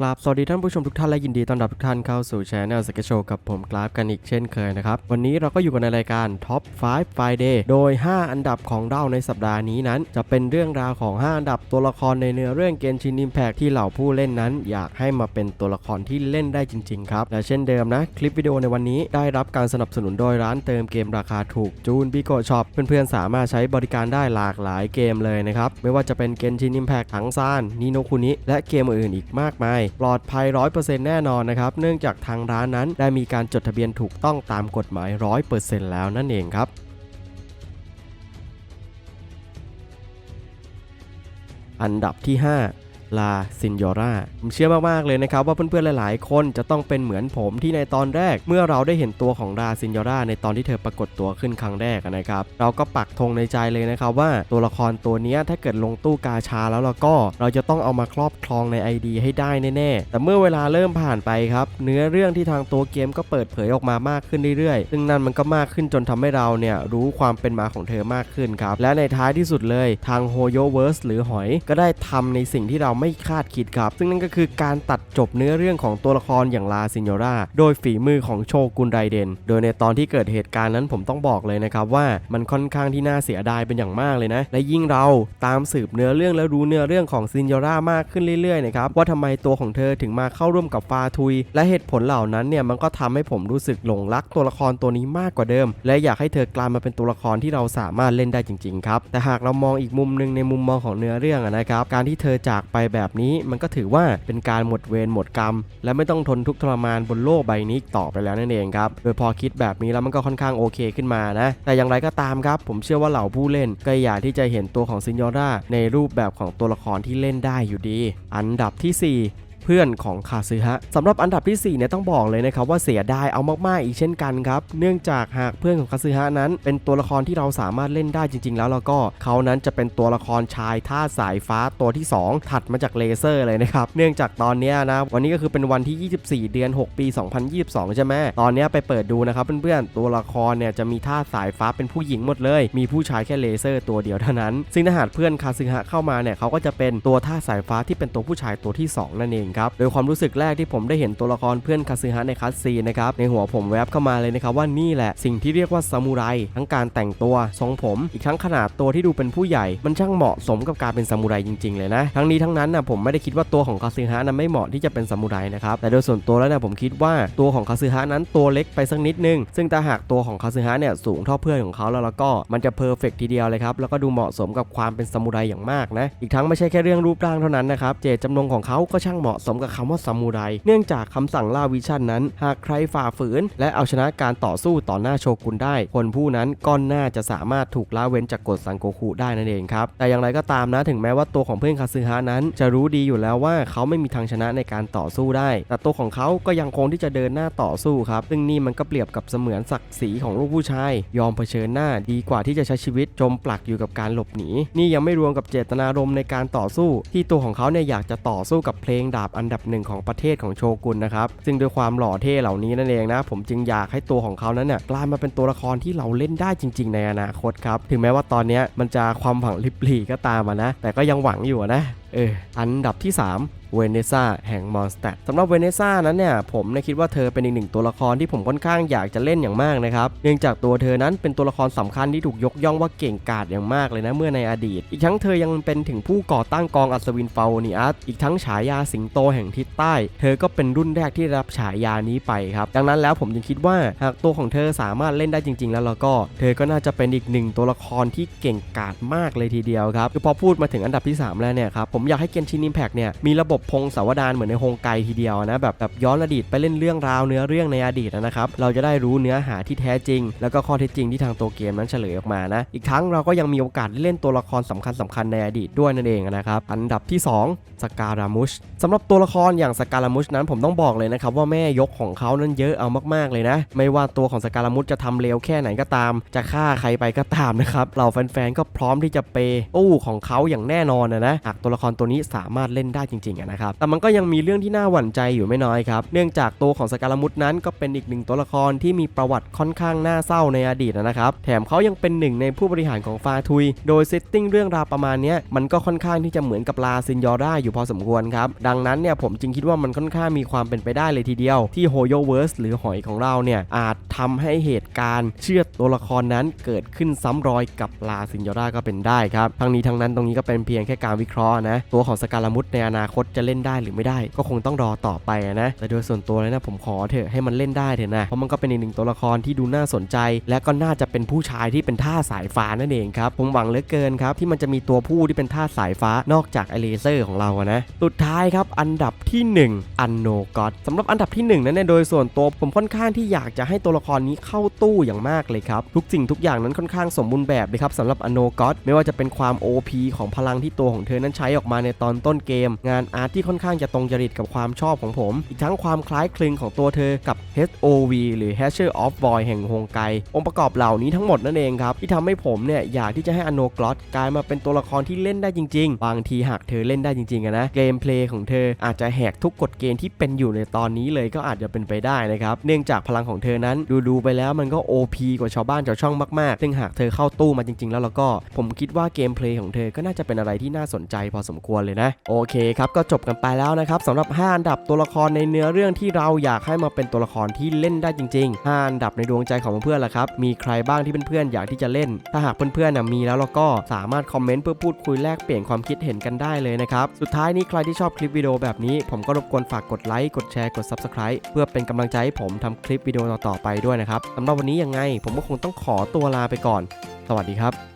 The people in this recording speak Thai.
กราบสวัสดีท่านผู้ชมทุกท่านและยินดีต้อนรับทุกท่านเข้าสู่ช anel สเกโชกับผมกราฟกันอีกเช่นเคยนะครับ วันนี้เราก็อยู่กันในรายการ Top 5 Friday โดย 5 อันดับของเราในสัปดาห์นี้นั้น จะเป็นเรื่องราวของ 5 อันดับตัวละครในเนื้อเรื่องเกมชิน Impact ที่เหล่าผู้เล่นนั้น อยากให้มาเป็นตัวละครที่เล่นได้จริงๆครับและเช่นเดิมนะ คลิปวิดีโอในวันนี้ได้รับการสนับสนุนโดยร้านเติมเกมราคาถูกจูนบิโกช็อปเพื่อนๆสามารถใช้บริการได้หลากหลายเกมเลยนะครับไม่ว่าจะเป็นเกมชิน Impact ถังซานนิโนคุนิและเกมอื่นๆอีกมากมายปลอดภัย 100%แน่นอนนะครับ เนื่องจากทางร้านนั้นได้มีการจดทะเบียนถูกต้องตามกฎหมาย 100%แล้วนั่นเองครับอันดับที่ 5 ลาซินโยราผมเชื่อมากๆเลยนะครับว่าเพื่อนๆหลายๆ คนจะต้องเป็นเหมือนผมที่ในตอนแรก เมื่อเราได้เห็นตัวของลาซินโยราในตอนที่เธอปรากฏตัวขึ้นครั้งแรกนะครับ เราก็ปักธงในใจเลยนะครับว่าตัวละครตัวนี้ถ้าเกิดลงตู้กาชาแล้วเราก็เราจะต้องเอามาครอบครองใน ID ให้ได้แน่ๆแต่เมื่อเวลาเริ่มผ่านไปครับเนื้อเรื่องที่ทางตัวเกมก็เปิดเผยออกมามากขึ้นเรื่อยๆ ซึ่งนั่นมันก็มากขึ้นจนทำให้เราเนี่ยรู้ความเป็นมาของเธอมากขึ้นครับและในท้ายที่สุดเลยทางโฮโยเวิร์สหรือหอยก็ได้ทำในสิ่งที่เราไไม่คาดคิดครับ ซึ่งนั่นก็คือการตัดจบเนื้อเรื่องของตัวละครอย่างลาซินโยราโดยฝีมือของโชกุนไรเดน โดยในตอนที่เกิดเหตุการณ์นั้นผมต้องบอกเลยนะครับว่ามันค่อนข้างที่น่าเสียดายเป็นอย่างมากเลยนะ และยิ่งเราตามสืบเนื้อเรื่องและรู้เนื้อเรื่องของซินโยรามากขึ้นเรื่อยๆนะครับว่าทำไมตัวของเธอถึงมาเข้าร่วมกับฟาทุย และเหตุผลเหล่านั้นเนี่ยมันก็ทำให้ผมรู้สึกหลงรักตัวละครตัวนี้มากกว่าเดิม และอยากให้เธอกลายมาเป็นตัวละครที่เราสามารถเล่นได้จริงๆครับแต่หากเรามองอีกมุมหนึ่งในมุมมองของเนื้อเรื่องนะครับการที่เธอจากไปแบบนี้มันก็ถือว่าเป็นการหมดเวรหมดกรรม และไม่ต้องทนทุกข์ทรมานบนโลกใบนี้ต่อไปแล้วนั่นเองครับโดยพอคิดแบบนี้แล้วมันก็ค่อนข้างโอเคขึ้นมานะ แต่อย่างไรก็ตามครับ ผมเชื่อว่าเหล่าผู้เล่นก็อยากที่จะเห็นตัวของซินยอร่าในรูปแบบของตัวละครที่เล่นได้อยู่ดี อันดับที่ 4 เพื่อนของคาซึฮะสำหรับอันดับที่4เนี่ยต้องบอกเลยนะครับว่าเสียดายเอามากๆอีกเช่นกันครับเนื่องจากหากเพื่อนของคาซึฮะนั้น เป็นตัวละครที่เราสามารถเล่นได้จริง ๆ แล้วแล้วก็เขานั้นจะเป็นตัวละครชายท่าสายฟ้าตัวที่ 2 ถัดมาจากเลเซอร์เลยนะครับเนื่องจากตอนนี้นะวันนี้ก็คือเป็นวันที่ 24 เดือน 6 ปี 2022 ใช่ไหมตอนนี้ไปเปิดดูนะครับเพื่อนๆตัวละครเนี่ยจะมีท่าสายฟ้าเป็นผู้หญิงหมดเลย มีผู้ชายแค่เลเซอร์ตัวเดียวเท่านั้น ซึ่งถ้าหากเพื่อนคาซึฮะเข้ามาเนี่ยเขาก็จะเป็นตัวท่าสายฟ้าที่เป็นตัวผู้ชายตัวที่สองนั่นเองครับ โดยความรู้สึกแรกที่ผมได้เห็นตัวละครเพื่อนคาซึฮะในคัสซีนะครับ ในหัวผมแวบเข้ามาเลยนะครับว่านี่แหละสิ่งที่เรียกว่าซามูไรทั้งการแต่งตัวทรงผม อีกทั้งขนาดตัวที่ดูเป็นผู้ใหญ่ มันช่างเหมาะสมกับการเป็นซามูไรจริง ๆ เลยนะ ทั้งนี้ทั้งนั้นนะผมไม่ได้คิดว่าตัวของคาซึฮะนั้นไม่เหมาะที่จะเป็นซามูไรนะครับแต่โดยส่วนตัวแล้วเนี่ยผมคิดว่าตัวของคาซึฮะนั้นตัวเล็กไปสักนิดนึงซึ่งถ้าหากตัวของคาซึฮะเนี่ยสูงเท่าเพื่อนของเขาแล้วแล้วก็มันจะเพอร์เฟกทีเดียวเลยครับแล้วก็ดูเหมาะสมกับความเป็นซามูไรอย่างมากนะอีกทั้งไม่ใช่แค่เรื่องรูปร่างเท่านั้นนะครับเจตจำนงของเขาก็ช่างเหมาะสมกับคำว่าซามูไร เนื่องจากคำสั่งล่าวิชั่นนั้น หากใครฝ่าฝืน และเอาชนะการต่อสู้ต่อหน้าโชกุนได้ คนผู้นั้นก็น่าจะสามารถถูกละเว้นจากกฎซังโกคุได้นั่นเองครับ แต่อย่างไรก็ตามนะถึงแม้ว่าตัวของเพื่อนคาซึฮะนั้น จะรู้ดีอยู่แล้วว่าเขาไม่มีทางชนะในการต่อสู้ได้ แต่ตัวของเขาก็ยังคงที่จะเดินหน้าต่อสู้ครับ ซึ่งนี่มันก็เปรียบกับเสมือนศักดิ์ศรีของลูกผู้ชาย ยอมเผชิญหน้าดีกว่าที่จะใช้ชีวิตจมปลักอยู่กับการหลบหนี นี่ยังไม่รวมกับเจตนารมณ์ในการต่อสู้ ที่ตัวของเขาเนี่ยอยากจะต่อสู้กับเพลงดาบอันดับหนึ่งของประเทศของโชกุนนะครับซึ่งด้วยความหล่อเท่เหล่านี้นั่นเองนะ ผมจึงอยากให้ตัวของเขานั้นเนี่ยกลายมาเป็นตัวละครที่เราเล่นได้จริง ๆ ในอนาคตครับถึงแม้ว่าตอนนี้มันจะความหวังลิบหลีก็ตามนะแต่ก็ยังหวังอยู่นะเอออันดับที่ 3 เวเนซ่าแห่งมอนสเตสำหรับเวเนซ่านั้นเนี่ยผมเนี่ยคิดว่าเธอเป็นอีกหนึ่งตัวละครที่ผมค่อนข้างอยากจะเล่นอย่างมากนะครับเนื่องจากตัวเธอนั้นเป็นตัวละครสำคัญที่ถูกยกย่องว่าเก่งกาจอย่างมากเลยนะเมื่อในอดีต อีกทั้งเธอยังเป็นถึงผู้ก่อตั้งกองอัศวินฟาวนิอัสอีกทั้งฉายาสิงโตแห่งทิศใต้ เธอก็เป็นรุ่นแรกที่รับฉายานี้ไปครับดังนั้นแล้วผมจึงคิดว่าหากตัวของเธอสามารถเล่นได้จริง ๆ แล้วก็ เธอก็น่าจะเป็นอีกหนึ่งตัวละครที่เก่งกาจมากเลยทีเดียวครับคือพอพูดมาถึงอันดับที่สามแล้วเนี่ยครับผมอยากให้เกนชินอิมแพกเนี่ยมีระบบพงศาวดารเหมือนในโฮงไกทีเดียวนะแบบแบบย้อนอดีตไปเล่นเรื่องราวเนื้อเรื่องในอดีตนะครับเราจะได้รู้เนื้อหาที่แท้จริง แล้วก็ข้อเท็จจริงที่ทางตัวเกมนั้นเฉลยออกมานะอีกทั้งเราก็ยังมีโอกาสได้เล่นตัวละครสำคัญสคัญๆในอดีตด้วยนั่นเองนะครับอันดับที่ 2 สการามุชสำหรับตัวละครอย่างสการามุชนั้นผมต้องบอกเลยนะครับว่าแม่ยกของเขานั้นเยอะเอามากๆเลยนะ ไม่ว่าตัวของสการามุชจะทำเลวแค่ไหนก็ตาม จะฆ่าใครไปก็ตามนะครับเราแฟนๆก็พร้อมที่จะเปย์อู้ของเขาอย่างแน่นอนนะนะหากตัวละครตัวนี้สามารถเล่นได้จริงๆนะนะครับ แต่มันก็ยังมีเรื่องที่น่าหวั่นใจอยู่ไม่น้อยครับ เนื่องจากตัวของสการมุดนั้นก็เป็นอีกหนึ่งตัวละครที่มีประวัติค่อนข้างน่าเศร้าในอดีตนะครับ แถมเขายังเป็นหนึ่งในผู้บริหารของฟาทุย โดยเซตติ้งเรื่องราวประมาณนี้มันก็ค่อนข้างที่จะเหมือนกับลาซินยอร่าอยู่พอสมควรครับ ดังนั้นเนี่ยผมจึงคิดว่ามันค่อนข้างมีความเป็นไปได้เลยทีเดียว ที่โฮโยเวิร์สหรือหอยของเราเนี่ยอาจทำให้เหตุการณ์เชื่อตัวละครนั้นเกิดขึ้นซ้ำรอยกับลาซินยอร่าก็เป็นได้ครับ ทั้งนี้ทั้งนั้นตรงนี้ก็เป็นเพียงแค่การวิเคราะห์นะ ตัวของสการมุดในอนาคตจะเล่นได้หรือไม่ได้ ก็คงต้องรอต่อไปนะแต่โดยส่วนตัวเลยนะผมขอเถอะให้มันเล่นได้เถอะนะเพราะมันก็เป็นอีกหนึ่งตัวละครที่ดูน่าสนใจ และก็น่าจะเป็นผู้ชายที่เป็นท่าสายฟ้านั่นเองครับผมหวังเหลือเกินครับที่มันจะมีตัวผู้ที่เป็นท่าสายฟ้านอกจากไอเลเซอร์ของเราอะนะสุดท้ายครับอันดับที่ 1 อันโนกอดสำหรับอันดับที่1นั้นเนี่ยโดยส่วนตัวผมค่อนข้างที่อยากจะให้ตัวละครนี้เข้าตู้อย่างมากเลยครับทุกสิ่งทุกอย่างนั้นค่อนข้างสมบูรณ์แบบเลยครับสำหรับอันโนกอดไม่ว่าจะเป็นความ OP ของพลังที่ตัวของเธอนั้นใช้ออกมาในตอนต้นเกม งานอาร์ตที่ค่อนข้างจะตรงจริตกับความชอบของผม อีกทั้งความคล้ายคลึงของตัวเธอกับ HOV หรือ Hatcher of Void แห่งฮงไก องค์ประกอบเหล่านี้ทั้งหมดนั่นเองครับ ที่ทำให้ผมเนี่ยอยากที่จะให้อโนกลอสกลายมาเป็นตัวละครที่เล่นได้จริง ๆ บางทีหากเธอเล่นได้จริงๆนะเกมเพลย์ของเธออาจจะแหกทุกกฎเกณฑ์ที่เป็นอยู่ในตอนนี้เลยก็อาจจะเป็นไปได้นะครับเนื่องจากพลังของเธอนั้นดูๆไปแล้วมันก็ OP กว่าชาวบ้านชาวช่องมากๆซึ่งหากเธอเข้าตู้มาจริง ๆ แล้วแล้วก็ ผมคิดว่าเกมเพลย์ของเธอก็น่าจะเป็นอะไรที่น่าสนใจพอสมควรเลยนะโอเคครับก็จบกันไปแล้วนะครับสำหรับ 5 อันดับตัวละครในเนื้อเรื่องที่เราอยากให้มาเป็นตัวละครที่เล่นได้จริงๆ 5 อันดับในดวงใจของเพื่อนๆล่ะครับ มีใครบ้างที่เพื่อนๆอยากที่จะเล่น ถ้าหากเพื่อนๆนะมีแล้วแล้วก็สามารถคอมเมนต์เพื่อพูดคุยแลกเปลี่ยนความคิดเห็นกันได้เลยนะครับ สุดท้ายนี้ใครที่ชอบคลิปวิดีโอแบบนี้ ผมก็รบกวนฝากกดไลค์ กดแชร์ กด Subscribe เพื่อเป็นกำลังใจให้ผมทำคลิปวิดีโอต่อๆไปด้วยนะครับสำหรับวันนี้ยังไง ผมก็คงต้องขอตัวลาไปก่อน สวัสดีครับ